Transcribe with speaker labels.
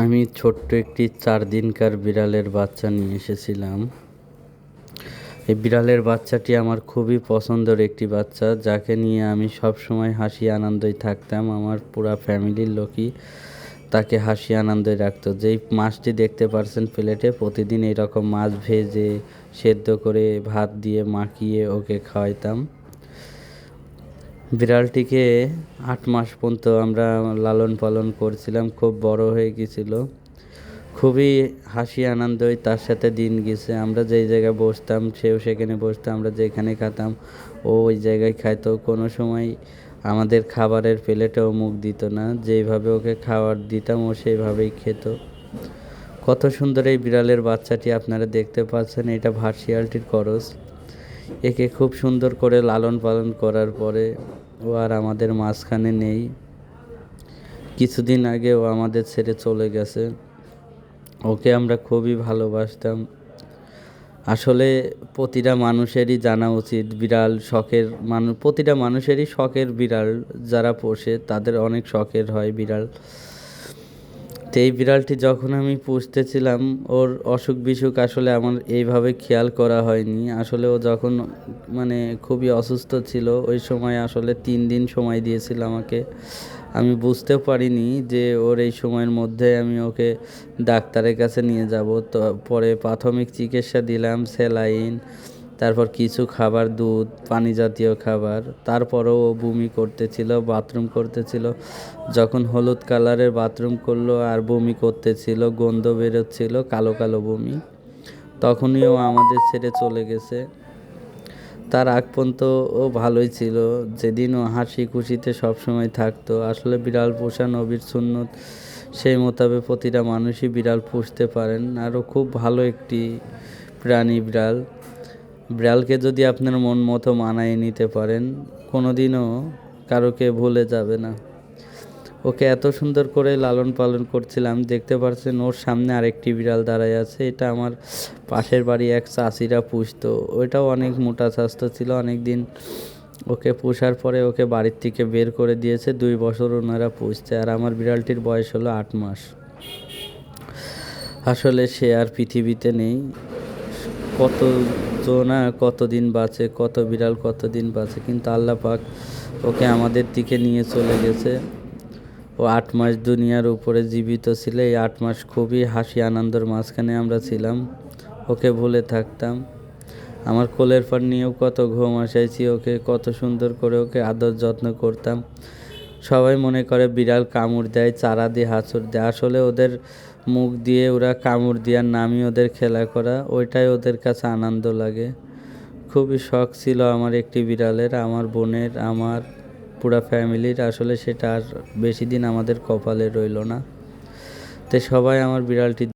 Speaker 1: আমি ছোট্ট একটি চার দিনকার বিড়ালের বাচ্চা নিয়ে এসেছিলাম। এই বিড়ালের বাচ্চাটি আমার খুবই পছন্দের একটি বাচ্চা, যাকে নিয়ে আমি সব সময় হাসি আনন্দই থাকতাম। আমার পুরা ফ্যামিলির লোকই তাকে হাসি আনন্দে রাখতো। যেই মাছটি দেখতে পারছেন প্লেটে, প্রতিদিন এরকম মাছ ভেজে, সেদ্ধ করে ভাত দিয়ে মাখিয়ে ওকে খাওয়াইতাম। বিড়ালটিকে আট মাস পর্যন্ত আমরা লালন পালন করছিলাম, খুব বড় হয়ে গেছিল খুবই হাসি আনন্দই তার সাথে দিন গেছে। আমরা যেই জায়গায় বসতাম, সেও সেখানে বসতো, আমরা যেখানে খাতাম, ও ওই জায়গায় খাইতো। কোনো সময় আমাদের খাবারের প্লেটেও মুখ দিত না। যেইভাবে ওকে খাবার দিতাম, ও সেইভাবেই খেত। কত সুন্দর এই বিড়ালের বাচ্চাটি আপনারা দেখতে পাচ্ছেন। এটা ভার্সিয়ালটির করস একে খুব সুন্দর করে লালন পালন করার পরে ও আর আমাদের মাঝখানে নেই। কিছুদিন আগে ও আমাদের ছেড়ে চলে গেছে। ওকে আমরা খুবই ভালোবাসতাম। আসলে প্রতিটা মানুষেরই জানা উচিত বিড়াল শখের মানুষ প্রতিটা মানুষেরই শখের বিড়াল যারা পোষে তাদের অনেক শখের হয় বিড়াল। তো এই বিড়ালটি যখন আমি পুষতেছিলাম, ওর অসুখ বিসুখ আসলে আমার এইভাবে খেয়াল করা হয়নি। আসলে ও যখন মানে খুবই অসুস্থ ছিল, ওই সময় আসলে তিন দিন সময় দিয়েছিল আমাকে। আমি বুঝতেও পারিনি যে ওর এই সময়ের মধ্যে আমি ওকে ডাক্তারের কাছে নিয়ে যাব। তো পরে প্রাথমিক চিকিৎসা দিলাম, স্যালাইন তারপর কিছু খাবার, দুধ, পানি জাতীয় খাবার। তারপরেও ও বমি করতেছিল, বাথরুম করতেছিল। যখন হলুদ কালারের বাথরুম করল আর বমি করতেছিল, গন্ধ বেরোচ্ছিল, কালো কালো বমি। তখনই ও আমাদের ছেড়ে চলে গেছে। তার আগ পর্যন্ত ও ভালোই ছিল। যেদিন ও হাসি খুশিতে সবসময় থাকতো। আসলে বিড়াল পোষা নবীর সুন্নত সেই মোতাবেক প্রতিটা মানুষই বিড়াল পুষতে পারেন। আরও খুব ভালো একটি প্রাণী বিড়াল। বিড়ালকে যদি আপনার মন মতো মানায় নিতে পারেন কোনো দিনও কারোকে ভুলে যাবে না। ওকে এত সুন্দর করে লালন পালন করছিলাম, দেখতে পাচ্ছেন ওর সামনে আরেকটি বিড়াল দাঁড়ায় আছে। এটা আমার পাশের বাড়ি এক চাষিরা পুষতো। ওইটাও অনেক মোটা স্বাস্থ্য ছিল। অনেক দিন ওকে পোষার পরে ওকে বাড়ির থেকে বের করে দিয়েছে। দুই বছর ওনারা পুষছে। আর আমার বিড়ালটির বয়স হলো আট মাস। আসলে সে আর পৃথিবীতে নেই। কত না কতদিন বাঁচে, কত বিড়াল কতদিন বাঁচে, কিন্তু আল্লাহ পাক ওকে আমাদের দিকে নিয়ে চলে গেছে। ও আট মাস দুনিয়ার উপরে জীবিত ছিল, এই আট মাস খুবই হাসি আনন্দের মাঝখানে আমরা ছিলাম। ওকে ভুলে থাকতাম। আমার কোলের পর নিয়েও কত ঘুম আসাইছি, ওকে কত সুন্দর করে ওকে আদর যত্ন করতাম। সবাই মনে করে বিড়াল কামড় দেয়, চারা দিয়ে হাঁচড় দেয়। আসলে ওদের মুখ দিয়ে ওরা কামড় দেওয়ার নামই ওদের খেলা করা, ওইটাই ওদের কাছে আনন্দ লাগে। খুবই শখ ছিল আমার একটি বিড়ালের, আমার বোনের, আমার পুরা ফ্যামিলির। আসলে সেটা আর বেশি দিন আমাদের কপালে রইল না। তো সবাই আমার বিড়ালটি